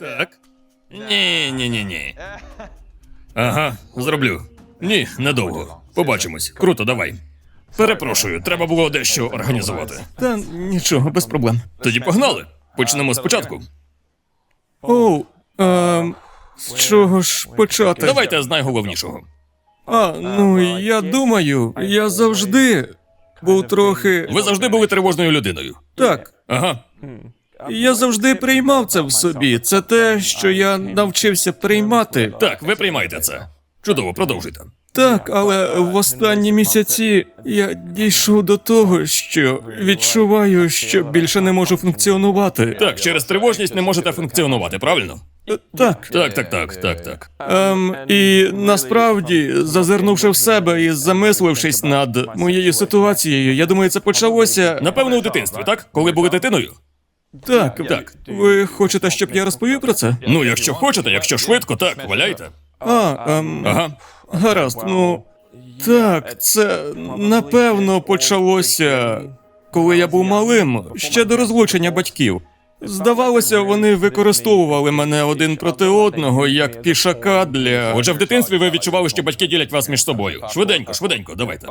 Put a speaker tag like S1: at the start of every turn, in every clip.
S1: Так. Ні, ні, ні, ні. Ага, зроблю. Ні, недовго. Побачимось. Круто, давай. Перепрошую, треба було дещо організувати.
S2: Та нічого, без проблем.
S1: Тоді погнали. Почнемо спочатку.
S2: Оу, ем, з чого ж почати?
S1: Давайте з найголовнішого.
S2: А, ну я думаю, я завжди був трохи.
S1: Ви завжди були тривожною людиною.
S2: Так,
S1: Ага.
S2: я завжди приймав це в собі. Це те, що я навчився приймати.
S1: Так, ви приймаєте це. Чудово, продовжуйте.
S2: Так, але в останні місяці я дійшов до того, що відчуваю, що більше не можу функціонувати.
S1: Так, через тривожність не можете функціонувати, правильно?
S2: Е, Так.
S1: Так, так, так, так, так.
S2: Ем, і насправді, зазирнувши в себе і замислившись над моєю ситуацією, я думаю, це почалося.
S1: Напевно, у дитинстві, так? Коли були дитиною?
S2: Так,
S1: Так.
S2: Ви хочете, щоб я розповів про це?
S1: Ну, якщо хочете, якщо швидко, так, валяйте.
S2: А, ем,
S1: Ага.
S2: гаразд, ну. Так, це напевно почалося, коли я був малим, ще до розлучення батьків. Здавалося, вони використовували мене один проти одного як пішака для.
S1: Отже, в дитинстві ви відчували, що батьки ділять вас між собою. Швиденько, швиденько, давайте.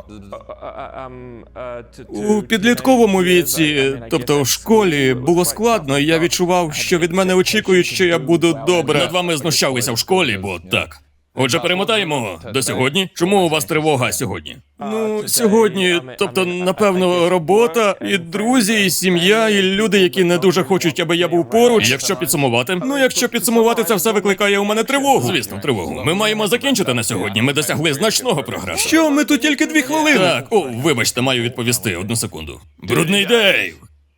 S2: У підлітковому віці, тобто в школі, було складно, і я відчував, що від мене очікують, що я буду добре.
S1: Над вами знущалися в школі, бо так. Отже, перемотаємо до сьогодні. Чому у вас тривога сьогодні?
S2: Ну, сьогодні, тобто, напевно, робота, і друзі, і сім'я, і люди, які не дуже хочуть, аби я був поруч.
S1: Якщо підсумувати,
S2: Ну, якщо підсумувати, це все викликає у мене тривогу.
S1: звісно, тривогу. Ми маємо закінчити на сьогодні. Ми досягли значного прогресу.
S2: Що ми тут тільки дві хвилини?
S1: Так, о, вибачте, маю відповісти одну секунду. Брудний Дейв!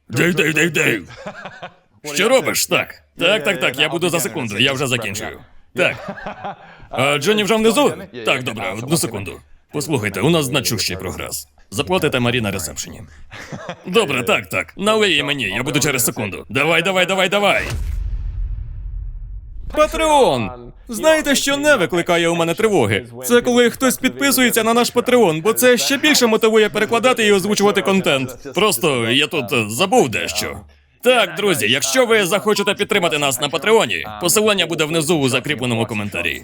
S1: Дейв, Дейв, Дейв, Дейв! Що робиш? Так. Так, так, так, я буду за секунду, я вже закінчую. Так. А Джонні вже внизу? Так, добре, одну секунду. Послухайте, у нас значущий прогрес. Заплатите Марі на ресепшені. Добре, так, так. Налий її мені, я буду через секунду. Давай, давай, давай, давай.
S2: Патреон! Знаєте, що не викликає у мене тривоги? Це коли хтось підписується на наш Патреон, бо це ще більше мотивує перекладати і озвучувати контент.
S1: Просто я тут забув дещо. Так, друзі, якщо ви захочете підтримати нас на Патреоні, посилання буде внизу у закріпленому коментарі.